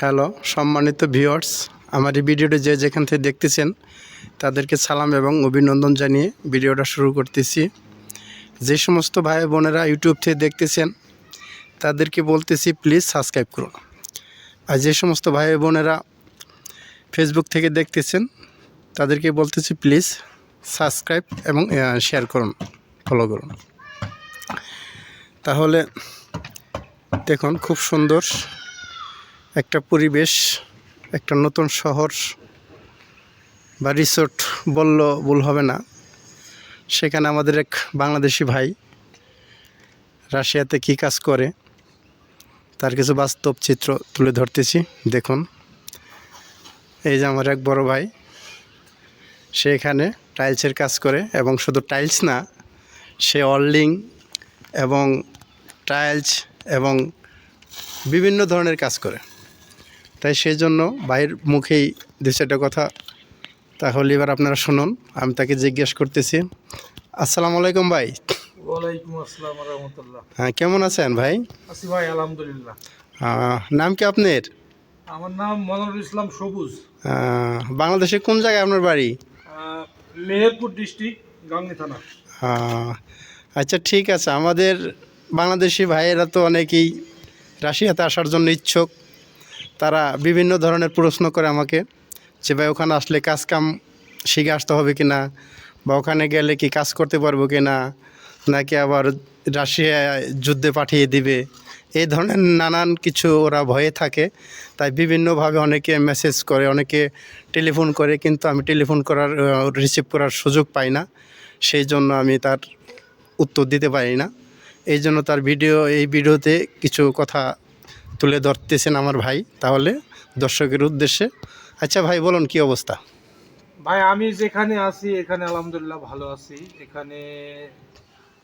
Hello, সম্মানিত viewers, আমার এই ভিডিওটি যে যেখান থেকে দেখতেছেন, তাদেরকে সালাম এবং অভিনন্দন জানিয়ে ভিডিওটা শুরু করতেছি। যে সমস্ত ভাই বোনেরা ইউটিউব থেকে দেখতেছেন, তাদেরকে বলতেছি প্লিজ সাবস্ক্রাইব করুন। আর যে সমস্ত ভাই বোনেরা ফেসবুক থেকে দেখতেছেন, তাদেরকে বলতেছি প্লিজ সাবস্ক্রাইব এবং শেয়ার করুন ফলো করুন। তাহলে, দেখুন, খুব সুন্দর একটা পরিবেশ, একটা নতুন শহর বা রিসোর্ট বলল ভুল হবে না। সেখানে আমাদের এক বাংলাদেশি ভাই রাশিয়াতে কী কাজ করে, তার কিছু বাস্তব চিত্র তুলে ধরতেছি, দেখুন। এই যে আমার এক বড় ভাই, সে এখানে টাইলসের কাজ করে এবং শুধু টাইলস না, সে অল্ডিং এবং টাইলস এবং বিভিন্ন ধরনের কাজ করে। তাই সেই জন্য ভাইয়ের মুখেই দু চারটা কথা তাহলে এবার আপনারা শুনুন আমি তাকে জিজ্ঞেস করতেছি। আসসালামু আলাইকুম ভাই। ওয়ালাইকুম আসসালাম রহমতুল্লাহ। হ্যাঁ কেমন আছেন ভাই? আসি ভাই আলহামদুলিল্লাহ। নাম কি আপনার? আমার নাম মনোরুল ইসলাম সবুজ। বাংলাদেশে কোন জায়গায় আপনার বাড়ি? মেহেরপুর ডিস্ট্রিক্ট গাংনি থানা। আচ্ছা ঠিক আছে। আমাদের বাংলাদেশি ভাইয়েরা তো অনেকেই রাশিয়াতে আসার জন্য ইচ্ছুক। তারা বিভিন্ন ধরনের প্রশ্ন করে আমাকে যে, ভাই, ওখানে আসলে কাজ কাম শিখে আসতে হবে কি না বা ওখানে গেলে কি কাজ করতে পারব কি না নাকি আবার রাশিয়ায় যুদ্ধে পাঠিয়ে দিবে? এই ধরনের নানান কিছু ওরা ভয়ে থাকে। তাই বিভিন্নভাবে অনেকে মেসেজ করে, অনেকে টেলিফোন করে, কিন্তু আমি টেলিফোন করার রিসিভ করার সুযোগ পাই না। সেই জন্য আমি তার উত্তর দিতে পারি না। এই জন্য তার ভিডিও এই ভিডিওতে কিছু কথা তুলে ধরতেছেন আমার ভাই তাহলে দর্শকের উদ্দেশ্যে। আচ্ছা ভাই বলুন কি অবস্থা? ভাই আমি যেখানে আছি এখানে আলহামদুলিল্লাহ ভালো আছি। এখানে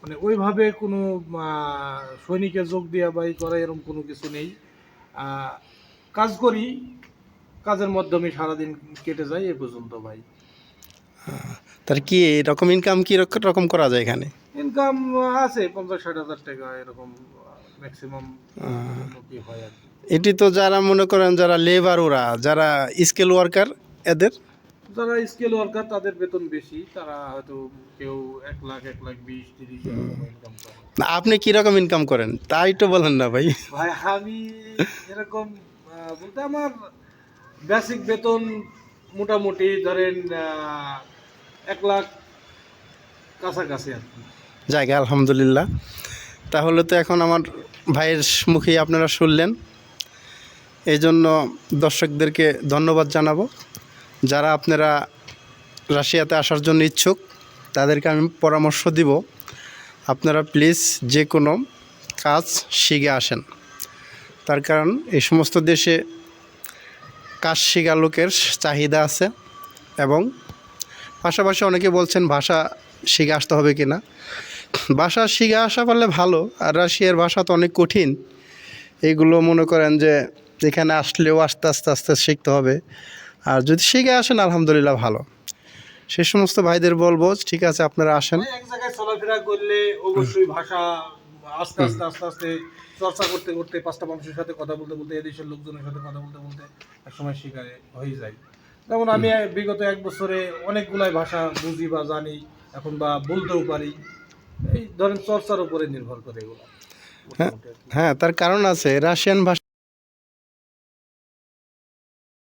মানে ওইভাবে কোনো সৈনিকে যোগ দেওয়া বা করা এরকম কোনো কিছু নেই। কাজ করি কাজের মাধ্যমে সারাদিন কেটে যায় এ পর্যন্ত ভাই। তার কি এরকম ইনকাম কি রক- রকম করা যায় এখানে? ইনকাম আছে পঞ্চাশ ষাট হাজার টাকা এরকম ম্যাক্সিমাম হয় আর কি। এটি তো যারা মনে করেন যারা লেবার ওরা যারা স্কেল ওয়ার্কার এদের? যারা স্কেল ওয়ার্কার তাদের বেতন বেশি তারা হয়তো কেউ এক লাখ এক লাখ বিশ তিরিশ ইনকাম করে। না, আপনি কীরকম ইনকাম করেন? তাই তো বলেন না ভাই। ভাই আমি এরকম আহ, বলতে আমার বেসিক বেতন মোটামুটি ধরেন আহ, এক লাখ কাছাকাছি আর কি। জায়গা আলহামদুলিল্লাহ। তাহলে তো এখন আমার ভাইয়ের মুখেই আপনারা শুনলেন। এই জন্য দর্শকদেরকে ধন্যবাদ জানাব। যারা আপনারা রাশিয়াতে আসার জন্য ইচ্ছুক, তাদেরকে আমি পরামর্শ দিব। আপনারা প্লিজ যে কোনো কাজ শিখে আসেন। তার কারণ এই সমস্ত দেশে কাজ শিখা লোকের চাহিদা আছে এবং পাশাপাশি অনেকে বলছেন ভাষা শিখে আসতে হবে কি না ভাষা শিখে আসা পারলে ভালো। আর রাশিয়ার ভাষা তো অনেক কঠিন। এইগুলো মনে করেন যে এখানে আসলেও আস্তে আস্তে আস্তে শিখতে হবে। আর যদি শিখে আসেন আলহামদুলিল্লাহ ভালো। সে সমস্ত ভাইদের বলব ঠিক আছে আপনারা আসেন। এক জায়গায় চলাফেরা করলে অবশ্যই ভাষা আস্তে আস্তে আস্তে আস্তে চর্চা করতে করতে পাঁচটা মানুষের সাথে কথা বলতে বলতে এদেশের লোকজনের সাথে কথা বলতে বলতে একসময় শিকারে হয়ে যায়। যেমন আমি বিগত এক বছরে অনেকগুলাই ভাষা বুঝি বা জানি এখন বা বলতেও পারি। এই ধরেন চর্চার উপরে নির্ভর করে এগুলো কি। হ্যাঁ তার কারণ আছে রাশিয়ান ভাষা